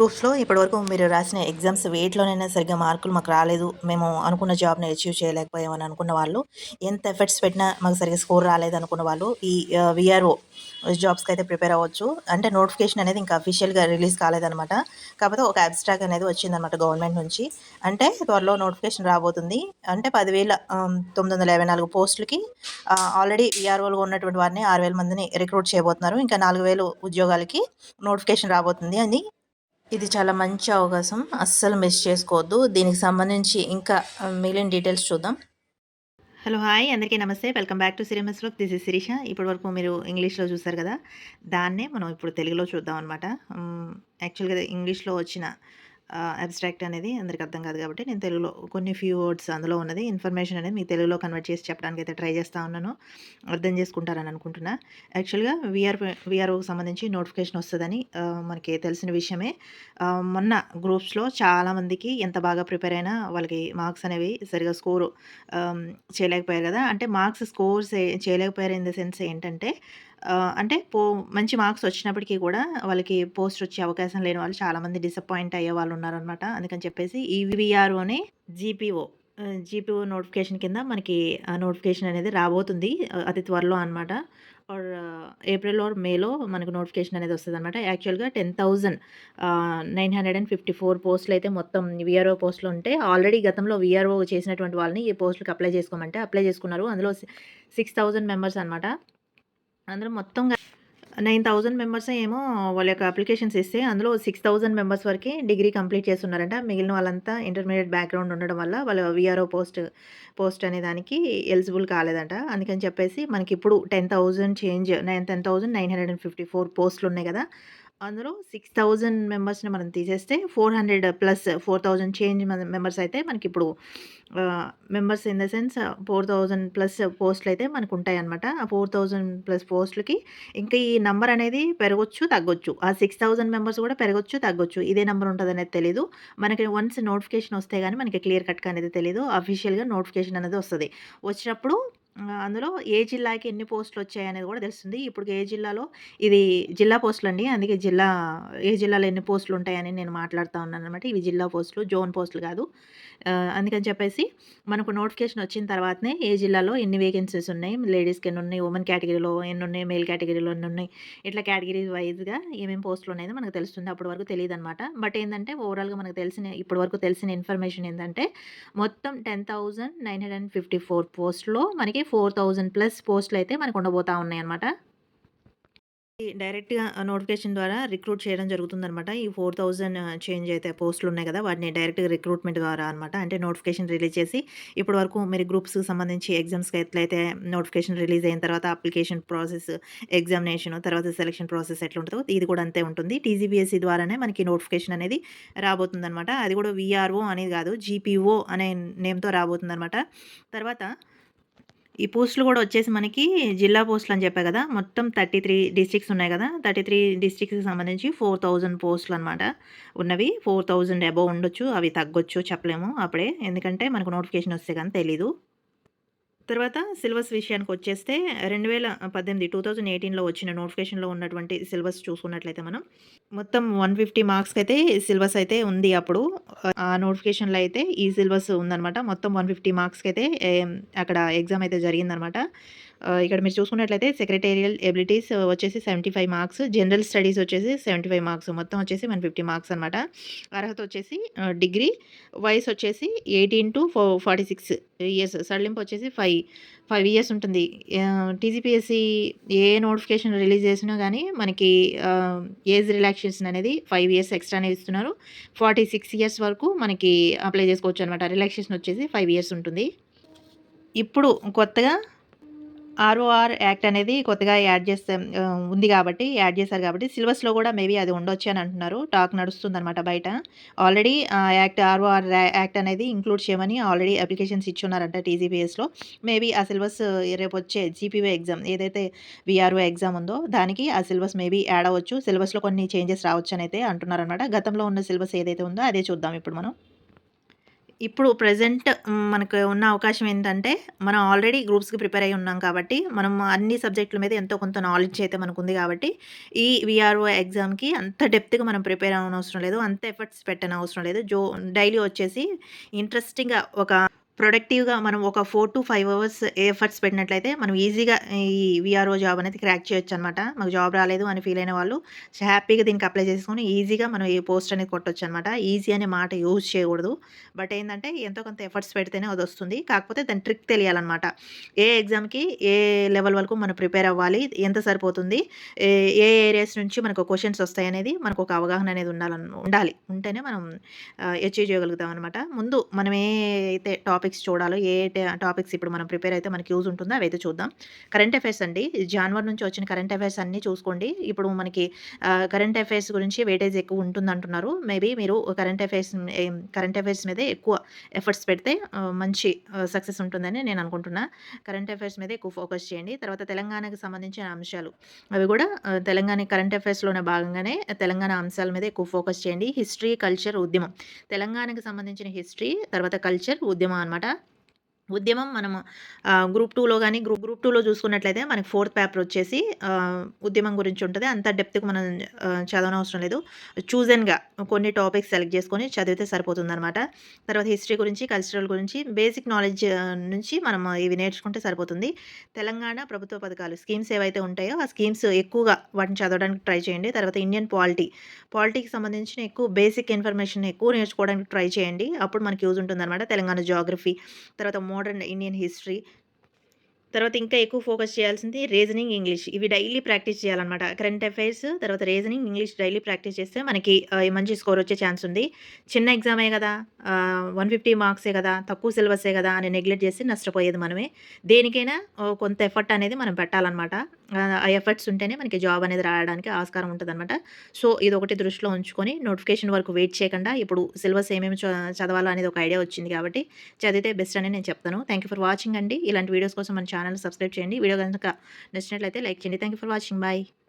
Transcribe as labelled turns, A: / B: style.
A: గ్రూప్స్లో ఇప్పటివరకు మీరు రాసిన ఎగ్జామ్స్ వేటిలోనైనా సరిగ్గా మార్కులు మాకు రాలేదు మేము అనుకున్న జాబ్ని అచీవ్ చేయలేకపోయామని అనుకున్న వాళ్ళు ఎంత ఎఫర్ట్స్ పెట్టినా మాకు సరిగ్గా స్కోర్ రాలేదు అనుకున్న వాళ్ళు ఈ విఆర్ఓ జాబ్స్కి అయితే ప్రిపేర్ అవ్వచ్చు. అంటే నోటిఫికేషన్ అనేది ఇంకా అఫీషియల్గా రిలీజ్ కాలేదనమాట కాకపోతే ఒక అబ్స్ట్రాక్ట్ అనేది వచ్చిందనమాట గవర్నమెంట్ నుంచి. అంటే త్వరలో నోటిఫికేషన్ రాబోతుంది. అంటే పదివేల తొమ్మిది వందల యాభై నాలుగు పోస్టులకి ఆల్రెడీ విఆర్ఓలుగా ఉన్నటువంటి వారిని ఆరు వేల మందిని రిక్రూట్ చేయబోతున్నారు. ఇంకా నాలుగు వేలు ఉద్యోగాలకి నోటిఫికేషన్ రాబోతుంది అని ఇది చాలా మంచి అవకాశం. అస్సలు మిస్ చేసుకోవద్దు. దీనికి సంబంధించి ఇంకా మిగిలిన డీటెయిల్స్ చూద్దాం. హలో హాయ్ అందరికీ నమస్తే. వెల్కమ్ బ్యాక్ టు సిరిమస్ లోక్ దిస్ ఇస్ శిరీష ఇప్పటి వరకు మీరు ఇంగ్లీష్లో చూసారు కదా? దాన్నే మనం ఇప్పుడు తెలుగులో చూద్దాం అనమాట యాక్చువల్గా ఇంగ్లీష్లో వచ్చిన అబ్స్ట్రాక్ట్ అనేది అందరికి అర్థం కాదు కాబట్టి నేను తెలుగులో కొన్ని ఫ్యూ వర్డ్స్ అందులో ఉన్నది. ఇన్ఫర్మేషన్ అనేది మీకు తెలుగులో కన్వర్ట్ చేసి చెప్పడానికి అయితే ట్రై చేస్తూ ఉన్నాను. అర్థం చేసుకుంటారని అనుకుంటున్నా. యాక్చువల్గా విఆర్ విఆర్ఓకి సంబంధించి నోటిఫికేషన్ వస్తుందని మనకి తెలిసిన విషయమే. మొన్న గ్రూప్స్లో చాలామందికి ఎంత బాగా ప్రిపేర్ అయినా వాళ్ళకి మార్క్స్ అనేవి సరిగా స్కోరు చేయలేకపోయారు కదా. అంటే మార్క్స్ స్కోర్ చేయలేకపోయారు ఇన్ ద సెన్స్ ఏంటంటే అంటే పో మంచి మార్క్స్ వచ్చినప్పటికీ కూడా వాళ్ళకి పోస్ట్ వచ్చే అవకాశం లేని వాళ్ళు చాలామంది డిసప్పాయింట్ అయ్యే వాళ్ళు ఉన్నారనమాట అందుకని చెప్పేసి ఈ అని జీపీఓ జీపీఓ నోటిఫికేషన్ కింద మనకి ఆ నోటిఫికేషన్ అనేది రాబోతుంది అతి త్వరలో అనమాట ఆర్ ఏప్రిల్ ఆర్ మేలో మనకు నోటిఫికేషన్ అనేది వస్తుంది అనమాట యాక్చువల్గా ten thousand nine hundred and fifty four పోస్టులు అయితే మొత్తం విఆర్ఓ పోస్టులు ఉంటే ఆల్రెడీ గతంలో విఆర్ఓ చేసినటువంటి వాళ్ళని ఈ పోస్టులకు అప్లై చేసుకోమంటే అప్లై చేసుకున్నారు. అందులో సిక్స్ థౌజండ్ మెంబర్స్ అనమాట అందులో మొత్తం నైన్ థౌజండ్ మెంబర్స్ ఏమో వాళ్ళ యొక్క అప్లికేషన్స్ ఇస్తే అందులో సిక్స్ థౌజండ్ మెంబర్స్ వరకు డిగ్రీ కంప్లీట్ చేస్తున్నారంట. మిగిలిన వాళ్ళంతా ఇంటర్మీడియట్ బ్యాక్గ్రౌండ్ ఉండడం వల్ల వాళ్ళ విఆర్ఓ పోస్ట్ పోస్ట్ అనే దానికి ఎలిజిబుల్ కాలేదంట. అందుకని చెప్పేసి మనకి ఇప్పుడు ten thousand change nine ten thousand nine hundred and fifty four పోస్టులు ఉన్నాయి కదా. అందులో సిక్స్ థౌజండ్ మెంబర్స్ని మనం తీసేస్తే four hundred plus four thousand change members అయితే మనకి ఇప్పుడు members in the sense four thousand plus పోస్టులు అయితే మనకు ఉంటాయన్నమాట ఆ ఫోర్ థౌజండ్ ప్లస్ పోస్టులకి ఇంకా ఈ నెంబర్ అనేది పెరగొచ్చు తగ్గొచ్చు. ఆ సిక్స్ థౌజండ్ మెంబర్స్ కూడా పెరగొచ్చు తగ్గొచ్చు. ఇదే నెంబర్ ఉంటుంది అనేది తెలియదు మనకి వన్స్ నోటిఫికేషన్ వస్తే కానీ మనకి క్లియర్ కట్గా అనేది తెలియదు అఫీషియల్గా నోటిఫికేషన్ అనేది వస్తుంది. వచ్చినప్పుడు అందులో ఏ జిల్లాకి ఎన్ని పోస్టులు వచ్చాయి అనేది కూడా తెలుస్తుంది. ఇప్పుడు ఏ జిల్లాలో ఇది జిల్లా పోస్టులు అండి అందుకే జిల్లా ఏ జిల్లాలో ఎన్ని పోస్టులు ఉంటాయని నేను మాట్లాడుతూ ఉన్నాను అనమాట ఇవి జిల్లా పోస్టులు జోన్ పోస్టులు కాదు. అందుకని చెప్పేసి మనకు నోటిఫికేషన్ వచ్చిన తర్వాతనే ఏ జిల్లాలో ఎన్ని వేకెన్సీస్ ఉన్నాయి లేడీస్కి ఎన్ని ఉన్నాయి ఉమెన్ కేటగిరీలో ఎన్ని ఉన్నాయి మేల్ కేటగిరీలో ఎన్ని ఉన్నాయి ఇట్లా కేటగిరీ వైజ్గా ఏమేమి పోస్టులు ఉన్నాయో మనకు తెలుస్తుంది అప్పటి వరకు తెలియదు అనమాట బట్ ఏంటంటే ఓవరాల్గా మనకు తెలిసిన ఇప్పటి వరకు తెలిసిన ఇన్ఫర్మేషన్ ఏంటంటే మొత్తం ten thousand nine hundred and fifty four పోస్ట్లో మనకి ఫోర్ థౌజండ్ ప్లస్ పోస్టులు అయితే మనకు ఉండబోతా ఉన్నాయి అనమాట డైరెక్ట్గా నోటిఫికేషన్ ద్వారా రిక్రూట్ చేయడం జరుగుతుందన్నమాట. ఈ ఫోర్ థౌజండ్ చేంజ్ అయితే పోస్టులు ఉన్నాయి కదా వాటిని డైరెక్ట్గా రిక్రూట్మెంట్ ద్వారా అనమాట అంటే నోటిఫికేషన్ రిలీజ్ చేసి ఇప్పటి వరకు మీరు గ్రూప్స్కి సంబంధించి ఎగ్జామ్స్కి ఎట్లయితే నోటిఫికేషన్ రిలీజ్ అయిన తర్వాత అప్లికేషన్ ప్రాసెస్ ఎగ్జామినేషన్ తర్వాత సెలక్షన్ ప్రాసెస్ ఎట్లా ఉంటుందో ఇది కూడా అంతే ఉంటుంది. టీజీబీఎస్సీ ద్వారానే మనకి నోటిఫికేషన్ అనేది రాబోతుందన్నమాట. అది కూడా విఆర్ఓ అనేది కాదు జీపీఓ అనే నేమ్తో రాబోతుందన్నమాట. తర్వాత ఈ పోస్టులు కూడా వచ్చేసి మనకి జిల్లా పోస్టులు అని చెప్పా కదా మొత్తం థర్టీ త్రీ డిస్ట్రిక్ట్స్ ఉన్నాయి కదా థర్టీ త్రీ డిస్ట్రిక్ట్స్కి సంబంధించి ఫోర్ థౌజండ్ పోస్టులు అనమాట ఉన్నవి ఫోర్ థౌజండ్ అబవ్ ఉండొచ్చు అవి తగ్గొచ్చు చెప్పలేము అప్పుడే. ఎందుకంటే మనకు నోటిఫికేషన్ వస్తే కానీ తెలీదు. తర్వాత సిలబస్ విషయానికి వచ్చేస్తే రెండు వేల పద్దెనిమిది టూ థౌజండ్ ఎయిటీన్లో వచ్చిన నోటిఫికేషన్లో ఉన్నటువంటి సిలబస్ చూసుకున్నట్లయితే మనం మొత్తం వన్ ఫిఫ్టీ మార్క్స్కి అయితే సిలబస్ అయితే ఉంది అప్పుడు. ఆ నోటిఫికేషన్లో అయితే ఈ సిలబస్ ఉందన్నమాట. మొత్తం వన్ ఫిఫ్టీ మార్క్స్కి అయితే అక్కడ ఎగ్జామ్ అయితే జరిగిందనమాట ఇక్కడ మీరు చూసుకున్నట్లయితే సెక్రటేరియల్ ఎబిలిటీస్ వచ్చేసి seventy five marks general studies వచ్చేసి సెవెంటీ ఫైవ్ మార్క్స్. మొత్తం వచ్చేసి వన్ ఫిఫ్టీ మార్క్స్ అనమాట అర్హత వచ్చేసి డిగ్రీ. వయసు వచ్చేసి eighteen to four forty six years. సడలింపు వచ్చేసి ఫైవ్ ఫైవ్ ఇయర్స్ ఉంటుంది. టీజీపీఎస్సీ ఏ నోటిఫికేషన్ రిలీజ్ చేసినా కానీ మనకి ఏజ్ రిలాక్సేషన్ అనేది ఫైవ్ ఇయర్స్ ఎక్స్ట్రానే ఇస్తున్నారు. ఫార్టీ సిక్స్ ఇయర్స్ వరకు మనకి అప్లై చేసుకోవచ్చు అనమాట రిలాక్సేషన్ వచ్చేసి ఫైవ్ ఇయర్స్ ఉంటుంది. ఇప్పుడు కొత్తగా ఆర్ఓఆర్ యాక్ట్ అనేది కొత్తగా యాడ్ చేస్తే ఉంది కాబట్టి యాడ్ చేశారు కాబట్టి సిలబస్లో కూడా మేబీ అది ఉండొచ్చు అని అంటున్నారు. టాక్ నడుస్తుందన్నమాట బయట. ఆల్రెడీ ఆ యాక్ట్ ఆర్ఓఆర్ యాక్ట్ అనేది ఇంక్లూడ్ చేయమని ఆల్రెడీ అప్లికేషన్స్ ఇచ్చున్నారంట టీజీపీఎస్లో. మేబీ ఆ సిలబస్ రేపు వచ్చే జీపీఓ ఎగ్జామ్ ఏదైతే విఆర్ఓ ఎగ్జామ్ ఉందో దానికి ఆ సిలబస్ మేబీ యాడ్ అవ్వచ్చు. సిలబస్లో కొన్ని చేంజెస్ రావచ్చు అని అయితే అంటున్నారనమాట గతంలో ఉన్న సిలబస్ ఏదైతే ఉందో అదే చూద్దాం ఇప్పుడు మనం. ఇప్పుడు ప్రజెంట్ మనకు ఉన్న అవకాశం ఏంటంటే మనం ఆల్రెడీ గ్రూప్స్కి ప్రిపేర్ అయి ఉన్నాం కాబట్టి మనం అన్ని సబ్జెక్టుల మీద ఎంతో కొంత నాలెడ్జ్ అయితే మనకు ఉంది కాబట్టి ఈ విఆర్ఓ ఎగ్జామ్కి అంత డెప్త్గా మనం ప్రిపేర్ అవ్వనవసరం లేదు అంత ఎఫర్ట్స్ పెట్టని అవసరం లేదు. జో డైలీ వచ్చేసి ఇంట్రెస్టింగ్గా ఒక ప్రొడక్టివ్‌గా మనం ఒక four to five hours efforts పెట్టినట్లయితే మనం ఈజీగా ఈ వీఆర్ఓ జాబ్ అనేది క్రాక్ చేయొచ్చు అనమాట మాకు జాబ్ రాలేదు అని ఫీల్ అయిన వాళ్ళు హ్యాపీగా దీనికి అప్లై చేసుకొని ఈజీగా మనం ఈ పోస్ట్ అనేది కొట్టొచ్చనమాట. ఈజీ అనే మాట యూజ్ చేయకూడదు. బట్ ఏంటంటే ఎంతో కొంత ఎఫర్ట్స్ పెడితేనే అది వస్తుంది. కాకపోతే దాని ట్రిక్ తెలియాలన్నమాట. ఏ ఎగ్జామ్‌కి ఏ లెవెల్ వరకు మనం ప్రిపేర్ అవ్వాలి? ఎంత సరిపోతుంది? ఏ ఏ ఏరియాస్ నుంచి మనకు క్వెషన్స్ వస్తాయనేది మనకు ఒక అవగాహన అనేది ఉండాలని ఉండాలి. ఉంటేనే మనం అచీవ్ చేయగలుగుతాం అనమాట. ముందు మనం ఏ అయితే టాపిక్ టాపిక్స్ చూడాలో ఏ టాపిక్స్ ఇప్పుడు మనం ప్రిపేర్ అయితే మనకి యూజ్ ఉంటుందో అవైతే చూద్దాం. కరెంట్ అఫైర్స్ అండి. జాన్వర్ నుంచి వచ్చిన కరెంట్ అఫైర్స్ అన్నీ చూసుకోండి. ఇప్పుడు మనకి కరెంట్ అఫైర్స్ గురించి వెయిటేజ్ ఎక్కువ ఉంటుంది అంటున్నారు మేబీ మీరు కరెంట్ అఫైర్స్ కరెంట్ అఫైర్స్ మీదే ఎక్కువ ఎఫర్ట్స్ పెడితే మంచి సక్సెస్ ఉంటుందని నేను అనుకుంటున్నా. కరెంట్ అఫైర్స్ మీద ఎక్కువ ఫోకస్ చేయండి. తర్వాత తెలంగాణకు సంబంధించిన అంశాలు. అవి కూడా తెలంగాణ కరెంట్ అఫైర్స్లోనే భాగంగానే తెలంగాణ అంశాల మీద ఎక్కువ ఫోకస్ చేయండి. హిస్టరీ కల్చర్ ఉద్యమం. తెలంగాణకు సంబంధించిన హిస్టరీ తర్వాత కల్చర్ ఉద్యమం అనమాట అనమాట ఉద్యమం మనము గ్రూప్ టూలో కానీ గ్రూప్ గ్రూప్ టూలో చూసుకున్నట్లయితే మనకి ఫోర్త్ పేపర్ వచ్చేసి ఉద్యమం గురించి ఉంటుంది. అంత డెప్త్కి మనం చదవనవసరం లేదు. చూజన్గా కొన్ని టాపిక్స్ సెలెక్ట్ చేసుకొని చదివితే సరిపోతుంది అనమాట తర్వాత హిస్టరీ గురించి కల్చరల్ గురించి బేసిక్ నాలెడ్జ్ నుంచి మనం ఇవి నేర్చుకుంటే సరిపోతుంది. తెలంగాణ ప్రభుత్వ పథకాలు స్కీమ్స్ ఏవైతే ఉంటాయో ఆ స్కీమ్స్ ఎక్కువగా వాటిని చదవడానికి ట్రై చేయండి. తర్వాత ఇండియన్ పాలిటీ పాలిటీకి సంబంధించిన ఎక్కువ బేసిక్ ఇన్ఫర్మేషన్ ఎక్కువ నేర్చుకోవడానికి ట్రై చేయండి. అప్పుడు మనకి యూజ్ ఉంటుంది అనమాట తెలంగాణ జాగ్రఫీ. తర్వాత మోడర్న్ ఇండియన్ హిస్టరీ. తర్వాత ఇంకా ఎక్కువ ఫోకస్ చేయాల్సింది రీజనింగ్ ఇంగ్లీష్. ఇవి డైలీ ప్రాక్టీస్ చేయాలన్నమాట. కరెంట్ అఫైర్స్ తర్వాత రీజనింగ్ ఇంగ్లీష్ డైలీ ప్రాక్టీస్ చేస్తే మనకి మంచి స్కోర్ వచ్చే ఛాన్స్ ఉంది. చిన్న ఎగ్జామే కదా వన్ ఫిఫ్టీ మార్క్సే కదా తక్కువ సిలబసే కదా అని నెగ్లెక్ట్ చేసి నష్టపోయేది మనమే. దేనికైనా కొంత ఎఫర్ట్ అనేది మనం పెట్టాలన్నమాట. ఆ ఎఫర్ట్స్ ఉంటేనే మనకి జాబ్ అనేది రావడానికి ఆస్కారం ఉంటుంది అనమాట సో ఇది ఒకటి దృష్టిలో ఉంచుకొని నోటిఫికేషన్ వరకు వెయిట్ చేయకుండా ఇప్పుడు సిలబస్ ఏమేమి చదవాలో అనేది ఒక ఐడియా వచ్చింది కాబట్టి చదివితే బెస్ట్ అని నేను చెప్తాను. థ్యాంక్ ఫర్ వాచింగ్ అండి. ఇలాంటి వీడియోస్ కోసం మన ఛానల్ సబ్స్క్రైబ్ చేయండి. వీడియో కనుక నచ్చినట్లయితే లైక్ చేయండి. Thank for watching. బాయ్.